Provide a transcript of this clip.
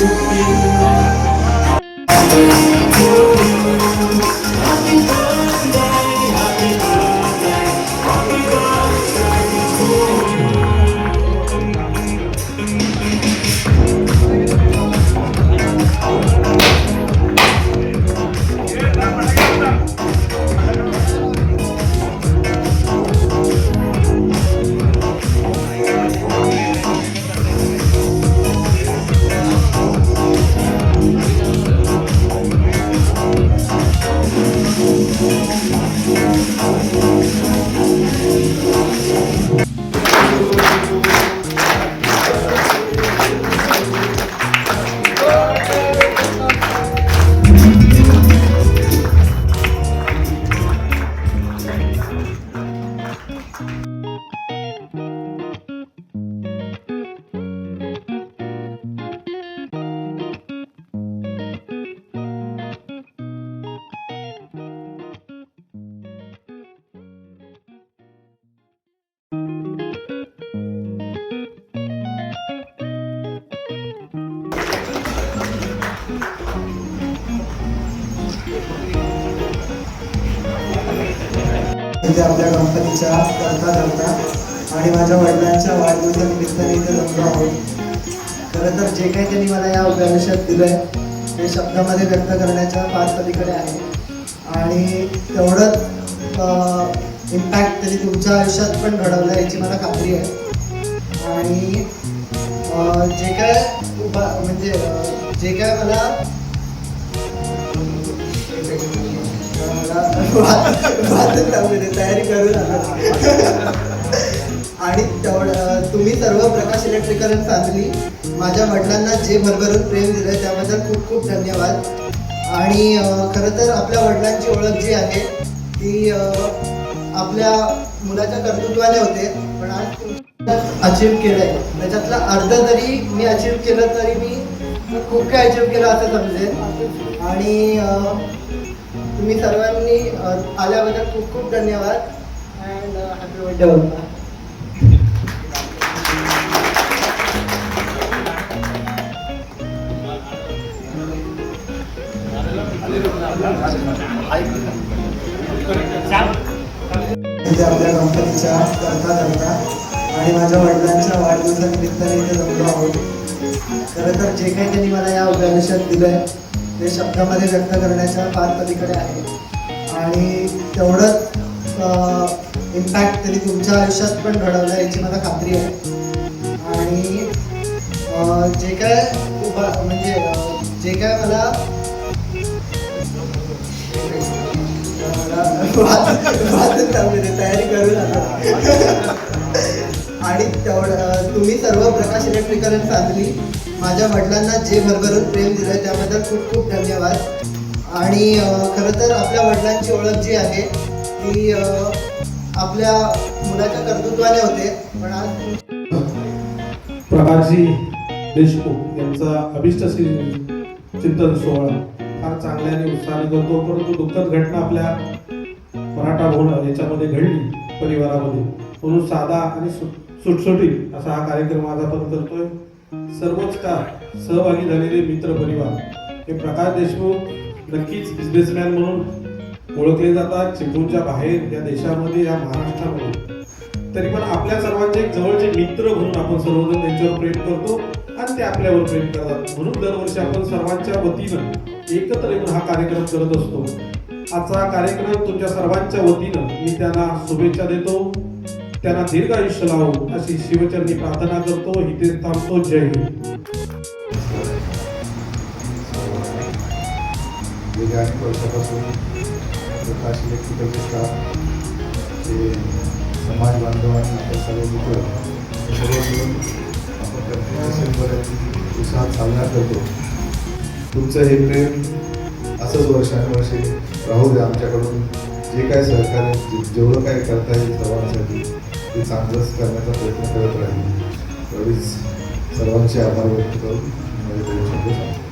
to you. म्हणजे आपल्या कंपनीच्या करता करता आणि माझ्या वडिलांच्या वाढदिवसानिमित्ताने इथे जमलो आहोत. खरं तर जे काही त्यांनी मला या उभ्या दिलं आहे ते शब्दामध्ये व्यक्त करण्याच्या फार पलीकडे आहे. आणि तेवढंच इम्पॅक्ट त्यांनी तुमच्या आयुष्यात पण घडवलं याची मला खात्री आहे. आणि जे काय म्हणजे जे काय मला तयारी करून आणि तेवढं तुम्ही सर्व प्रकाश इलेक्ट्रिकल अँड माझ्या वडिलांना जे भरभरून प्रेम दिलं त्याबद्दल खूप खूप धन्यवाद. आणि अं, खरं तर आपल्या वडिलांची ओळख जी आहे ती आपल्या मुलाच्या कर्तृत्वाने होते पण आज अचीव केलं आहे त्याच्यातलं अर्ध जरी मी अचीव केलं तरी मी खूप काही अचीव केलं असं समजेल आणि तुम्ही सर्वांनी आल्याबद्दल खूप खूप धन्यवाद अँड हॅपी बर्थडे म्हणजे आपल्या कंपनीच्या करता करता आणि माझ्या वडिलांच्या वाढदिवसानिमित्ताने इथे जमलो आहोत. खरं तर जे काही त्यांनी मला या उभ्या दिलं आहे ते शब्दामध्ये व्यक्त करण्याच्या फार पलीकडे आहे. आणि तेवढंच इम्पॅक्ट त्यांनी तुमच्या आयुष्यात पण घडवलं याची मला खात्री आहे. आणि जे काय म्हणजे जे काय मला तयारी करू आणि तेवढं तुम्ही सर्व प्रकाश इलेक्ट्रिकल अँड फॅमिली माझ्या वडिलांना जे भरभरून प्रेम दिलं त्याबद्दल खूप खूप धन्यवाद. आणि खरं तर आपल्या वडिलांची ओळख जी आहे ती आपल्या मुलाच्या कर्तृत्वाने होते पण आज प्रभाजी देशमुख यांचा अभिष्ट चिंतन सोहळा फार चांगल्या आणि उत्साहाने करतो परंतु दुःखद घटना आपल्या मराठा भवन याच्यामध्ये घडली परिवारामध्ये. म्हणून साधा आणि सु- सुटसुटीत असा हा कार्यक्रम आज आपण करतोय. सर्वच का सहभागी झालेले मित्र परिवार हे प्रकाश देशमुख नक्कीच बिझनेसमॅन म्हणून ओळखले जातात चिपळूणच्या बाहेर या देशामध्ये या महाराष्ट्रामध्ये तरी पण आपल्या सर्वांचे एक जवळचे मित्र म्हणून आपण सर्वजण त्यांच्यावर प्रेम करतो आणि ते आपल्यावर प्रेम करतात. म्हणून दरवर्षी आपण सर्वांच्या वतीनं एकत्र येऊन हा कार्यक्रम करत असतो. आजचा कार्यक्रम तुमच्या सर्वांच्या वतीनं मी त्यांना शुभेच्छा देतो. त्यांना दीर्घ आयुष्य लावू अशी शिवचरणी प्रार्थना करतो इथे थांबतो जय हिंद. गेल्या अनेक वर्षापासून प्रकाश इलेक्ट्रिकलचे स्टाफ ते समाज बांधव आणि आपले सर्व मित्र हे सर्व मिळून आपण डिसेंबर उत्साहात साजरा करतो. तुमचं हे प्रेम असंच वर्षानुवर्षे राहू द्या आमच्याकडून. जे काय सहकार्य जेवढं काय करता येईल सर्वांसाठी ते चांगलंच करण्याचा प्रयत्न करत राहील एवढीच सर्वांचे आभार व्यक्त करून माझे दोन शब्द सांगतो